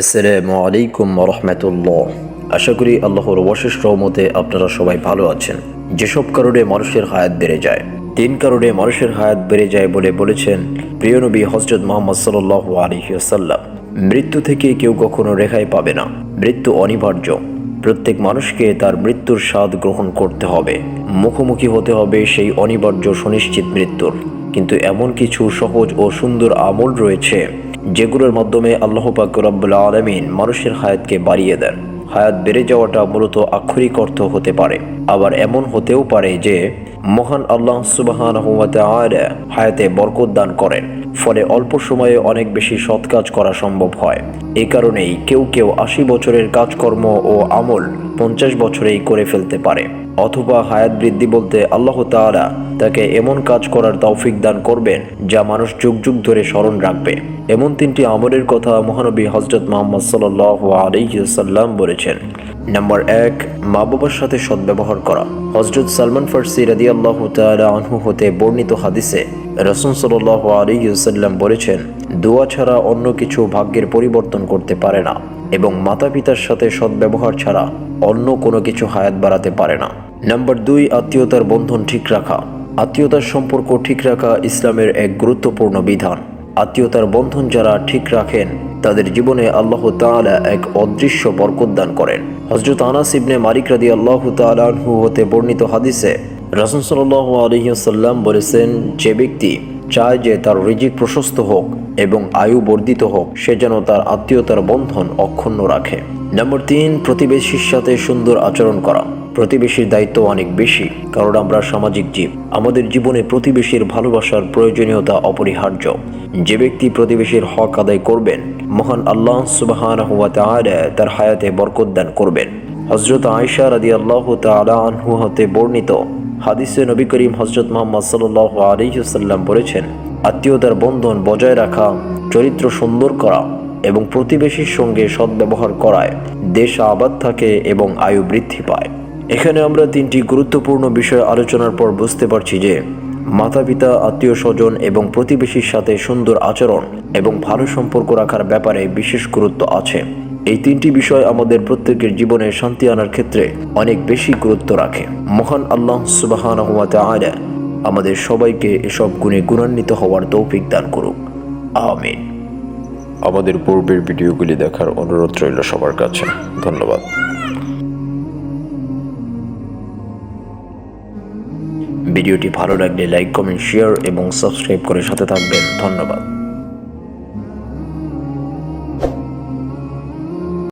আসসালামু আলাইকুম রহমতুল্লাহ। আশা করি আল্লাহর অশেষ রহমতে আপনারা সবাই ভালো আছেন। যেসব কারণে মানুষের হায়াত বেড়ে যায়, তিন কারণে মানুষের হায়াত বেড়ে যায় বলে বলেছেন প্রিয় নবী হজরত মোহাম্মদ সাল্লাহ আলহিউসাল্লাম মৃত্যু থেকে কেউ কখনো রেহাই পাবে না। মৃত্যু অনিবার্য। প্রত্যেক মানুষকে তার মৃত্যুর স্বাদ গ্রহণ করতে হবে। মুখোমুখি হতে হবে সেই অনিবার্য সুনিশ্চিত মৃত্যুর। কিন্তু এমন কিছু সহজ ও সুন্দর আমল রয়েছে যেগুলোর মাধ্যমে আল্লাহ পাক রব্বুল আলমিন মানুষের হায়াতকে বাড়িয়ে দেন। হায়াত বেড়ে যাওয়াটা মূলত আক্ষরিক অর্থ হতে পারে। আবার এমন হতেও পারে যে, মহান আল্লাহ সুবাহান হায়াতে বরকত দান করেন। ফলে অল্প সময়ে অনেক বেশি সৎ কাজ করা সম্ভব হয়। এই কারণেই কেউ কেউ আশি বছরের কাজকর্ম ও আমল পঞ্চাশ বছরেই করে ফেলতে পারে। অথবা হায়াত বৃদ্ধি বলতে আল্লাহ তাআলা তাকে এমন কাজ করার তৌফিক দান করবেন, যা মানুষ যুগ যুগ ধরে স্মরণ রাখবে। এমন তিনটি আমলের কথা মহানবী হজরত মোহাম্মদ সাল আলাইসাল্লাম বলেছেন। নম্বর এক মা বাবার সাথে সদ্ব্যবহার করা। হজরত সালমান ফার্সি রাদি আল্লাহ আনহু হতে বর্ণিত হাদিসে রসুন সাল আলাইসাল্লাম বলেছেন, দোয়া ছাড়া অন্য কিছু ভাগ্যের পরিবর্তন করতে পারে না এবং মাতা পিতার সাথে সদ্ব্যবহার ছাড়া অন্য কোনো কিছু হায়াত বাড়াতে পারে না। নাম্বার দুই, আত্মীয়তার বন্ধন ঠিক রাখা। আত্মীয়তার সম্পর্ক ঠিক রাখা ইসলামের এক গুরুত্বপূর্ণ বিধান। আত্মীয়তার বন্ধন যারা ঠিক রাখেন, তাদের জীবনে আল্লাহ তাআলা এক অদৃশ্য বরকত দান করেন। হজরত আনাস ইবনে মালিক রাদি আল্লাহ তাআলাহু হতে বর্ণিত হাদিসে রাসূল সাল্লাল্লাহু আলাইহি বলেছেন, যে ব্যক্তি চায় যে তার রিজিক প্রশস্ত হোক এবং আয়ু বর্ধিত হোক, সে যেন তার আত্মীয়তার বন্ধন অক্ষুণ্ণ রাখে। নম্বর তিন, প্রতিবেশীর সাথে সুন্দর আচরণ করা। প্রতিবেশীর দায়িত্ব অনেক বেশি, কারণ আমরা সামাজিক জীব। আমাদের জীবনে প্রতিবেশীর ভালোবাসার প্রয়োজনীয়তা অপরিহার্য। যে ব্যক্তি প্রতিবেশীর হক আদায় করবেন, মহান আল্লাহ সুবাহান তার হায়াতে বরকত দান করবেন। হজরত আয়সা রাদি আল্লাহ আনহু বর্ণিত হাদিসে নবী করিম হজরত মোহাম্মদ সাল্লাহ আলিহাল্লাম বলেছেন, আত্মীয়তার বন্ধন বজায় রাখা, চরিত্র সুন্দর করা এবং প্রতিবেশীর সঙ্গে সদ্ব্যবহার করায় দেশ আবাদ থাকে এবং আয়ু বৃদ্ধি পায়। এখানে আমরা তিনটি গুরুত্বপূর্ণ বিষয় আলোচনার পর বুঝতে পারছি যে মাতা পিতা আত্মীয় স্বজন এবং প্রতিবেশীর সাথে সুন্দর আচরণ এবং ভালো সম্পর্ক রাখার ব্যাপারে বিশেষ গুরুত্ব আছে। এই তিনটি বিষয় আমাদের প্রত্যেকের জীবনে শান্তি আনার ক্ষেত্রে অনেক বেশি গুরুত্ব রাখে। মহান আল্লাহ সুবাহান আমাদের সবাইকে এসব গুণে গুণান্বিত হওয়ার তৌফিক দান করুক। আমিন। আমাদের পূর্বের ভিডিওগুলি দেখার অনুরোধ রইল সবার কাছে। ধন্যবাদ। ভিডিওটি ভালো লাগলে লাইক কমেন্ট শেয়ার এবং সাবস্ক্রাইব করে সাথে থাকবেন। ধন্যবাদ।